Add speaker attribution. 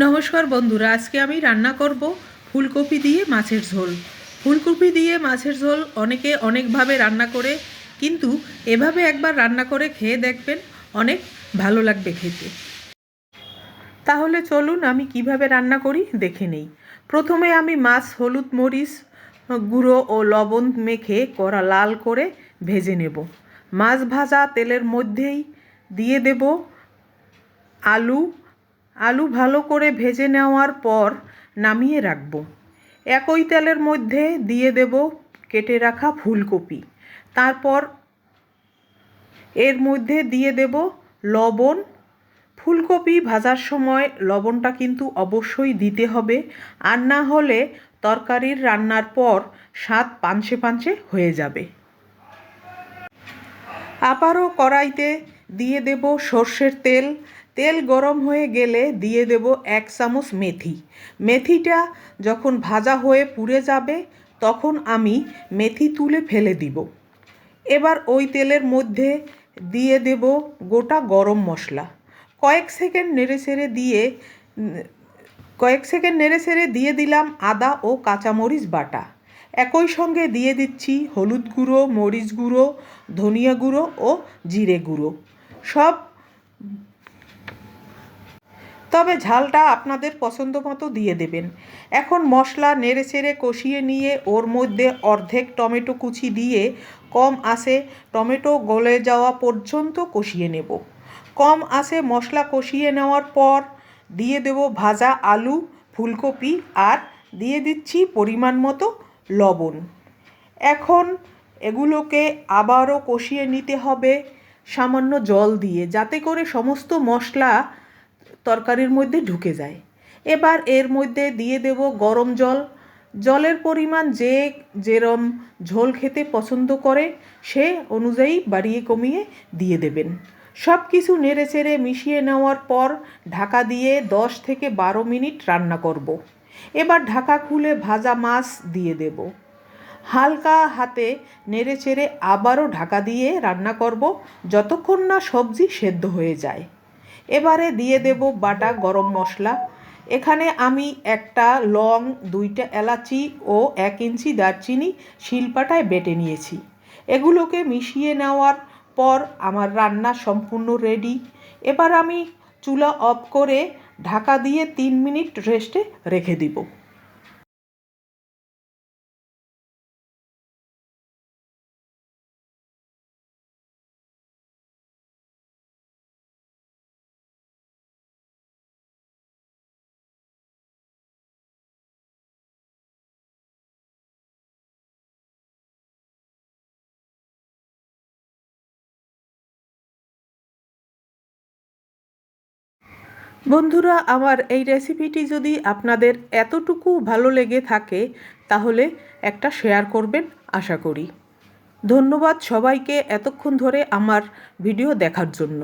Speaker 1: নমস্কার বন্ধুরা, আজকে আমি রান্না করব ফুলকপি দিয়ে মাছের ঝোল। ফুলকপি দিয়ে মাছের ঝোল অনেকে অনেকভাবে রান্না করে, কিন্তু এভাবে একবার রান্না করে খেয়ে দেখবেন অনেক ভালো লাগবে খেতে। তাহলে চলুন আমি কীভাবে রান্না করি দেখে নেই। প্রথমে আমি মাছ, হলুদ মরিচ, গুঁড়ো ও লবণ মেখে কড়া লাল করে ভেজে নেব। মাছ ভাজা তেলের মধ্যেই দিয়ে দেব আলু আলু ভালো করে ভেজে নেওয়ার পর নামিয়ে রাখব। একই তেলের মধ্যে দিয়ে দেব কেটে রাখা ফুলকপি। তারপর এর মধ্যে দিয়ে দেব লবণ। ফুলকপি ভাজার সময় লবণটা কিন্তু অবশ্যই দিতে হবে, আর না হলে তরকারির রান্নার পর স্বাদ পাঞ্চে পাঞ্চে হয়ে যাবে। আবারও কড়াইতে দিয়ে দেব সর্ষের তেল তেল গরম হয়ে গেলে দিয়ে দেব এক চামচ মেথি। মেথিটা যখন ভাজা হয়ে পুড়ে যাবে, তখন আমি মেথি তুলে ফেলে দিব। এবার ওই তেলের মধ্যে দিয়ে দেব গোটা গরম মশলা। কয়েক সেকেন্ড নেড়ে ছেড়ে দিয়ে, কয়েক সেকেন্ড নেড়ে ছেড়ে দিয়ে দিলাম আদা ও কাঁচামরিচ বাটা। একই সঙ্গে দিয়ে দিচ্ছি হলুদ গুঁড়ো, মরিচ গুঁড়ো, ধনিয়া গুঁড়ো ও জিরে গুঁড়ো। সব তবে ঝালটা আপনাদের পছন্দ মতো দিয়ে দেবেন। এখন মশলা নেড়ে চেড়ে কষিয়ে নিয়ে ওর মধ্যে অর্ধেক টমেটো কুচি দিয়ে কম আসে টমেটো গলে যাওয়া পর্যন্ত কষিয়ে নেব। কম আসে মশলা কষিয়ে নেওয়ার পর দিয়ে দেব ভাজা আলু, ফুলকপি আর দিয়ে দিচ্ছি পরিমাণ মতো লবণ। এখন এগুলোকে আবারও কষিয়ে নিতে হবে। সামান্য জল দিয়ে যাতে করে সমস্ত মশলা তরকারির মধ্যে ঢুকে যায়। এবার এর মধ্যে দিয়ে দেব গরম জল। জলের পরিমাণ যে যেরম ঝোল খেতে পছন্দ করে, সে অনুযায়ী বাড়িয়ে কমিয়ে দিয়ে দেবেন। সব কিছু নেড়ে চেড়ে মিশিয়ে নেওয়ার পর ঢাকা দিয়ে দশ থেকে বারো মিনিট রান্না করব। এবার ঢাকা খুলে ভাজা মাছ দিয়ে দেব। হালকা হাতে নেড়ে চেড়ে আবারও ঢাকা দিয়ে রান্না করব, যতক্ষণ না সবজি সেদ্ধ হয়ে যায়। এবারে দিয়ে দেব বাটা গরম মশলা। এখানে আমি একটা লং, দুইটা এলাচি ও এক ইঞ্চি দারচিনি শিলপাটায় বেটে নিয়েছি। এগুলোকে মিশিয়ে নেওয়ার পর আমার রান্না সম্পূর্ণ রেডি। এবার আমি চুলা অফ করে ঢাকা দিয়ে তিন মিনিট রেস্টে রেখে দিব। বন্ধুরা, আমার এই রেসিপিটি যদি আপনাদের এতটুকু ভালো লেগে থাকে, তাহলে একটা শেয়ার করবেন, আশা করি। ধন্যবাদ সবাইকে এতক্ষণ ধরে আমার ভিডিও দেখার জন্য।